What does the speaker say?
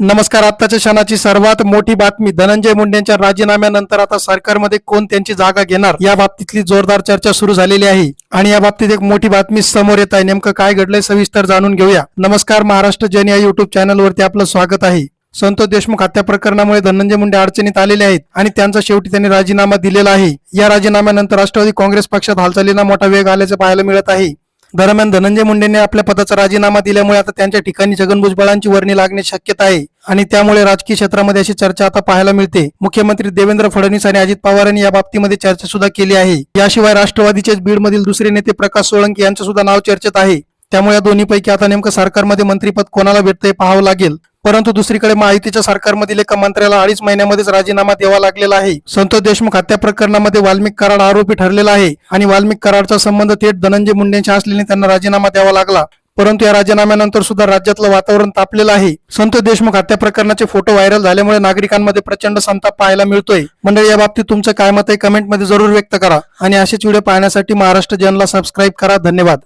नमस्कार आत्ताच्या क्षणाची सर्वात मोठी बातमी धनंजय मुंडेंच्या राजीनाम्यानंतर आता सरकारमध्ये कोण त्यांची जागा घेणार? या बाबतीतली जोरदार चर्चा सुरू झालेली आहे. आणि या बाबतीत एक मोठी बातमी समोर येत आहे. नेमकं काय घडलंय सविस्तर जाणून घेऊया. नमस्कार महाराष्ट्र जन या युट्यूब चॅनलवरती आपलं स्वागत आहे. संतोष देशमुख हत्या प्रकरणामुळे धनंजय मुंडे अडचणीत आलेले आहेत आणि त्यांचा शेवटी त्यांनी राजीनामा दिलेला आहे. या राजीनाम्यानंतर राष्ट्रवादी काँग्रेस पक्षात हालचालींना मोठा वेग आल्याचं पाहायला मिळत आहे. दरम्यान धनंजय मुंडेंनी आपल्या पदाचा राजीनामा दिल्यामुळे आता त्यांच्या ठिकाणी छगन भुजबळांची वर्णी लागण्याची शक्यता आहे. आणि त्यामुळे राजकीय क्षेत्रामध्ये अशी चर्चा आता पाहायला मिळते. मुख्यमंत्री देवेंद्र फडणवीस आणि अजित पवारांनी या बाबतीमध्ये चर्चा सुद्धा केली आहे. याशिवाय राष्ट्रवादीचेच बीडमधील दुसरे नेते प्रकाश सोळंकी यांचं सुद्धा नाव चर्चेत आहे. त्यामुळे या दोन्हीपैकी आता नेमकं सरकारमध्ये मंत्रीपद कोणाला भेटतंय पाहावं लागेल. परंतु दुसरीकडे महायुतीच्या सरकारमधील एका मंत्र्याला अडीच महिन्यामध्येच राजीनामा द्यावा लागलेला आहे. संतोष देशमुख हत्या प्रकरणामध्ये वाल्मिक कराड आरोपी ठरलेला आहे आणि वाल्मिक कराडचा संबंध थेट धनंजय मुंडेंशी असल्याने त्यांना राजीनामा द्यावा लागला. परंतु या राजीनाम्यानंतर सुद्धा राज्यातलं वातावरण तापलेलं आहे. संतोष देशमुख हत्या प्रकरणाचे फोटो व्हायरल झाल्यामुळे नागरिकांमध्ये प्रचंड संताप पाहायला मिळतोय. मंडळी या बाबतीत तुमचं काय मत आहे? कमेंटमध्ये जरूर व्यक्त करा. आणि असेच व्हिडिओ पाहण्यासाठी महाराष्ट्र जनला सबस्क्राईब करा. धन्यवाद.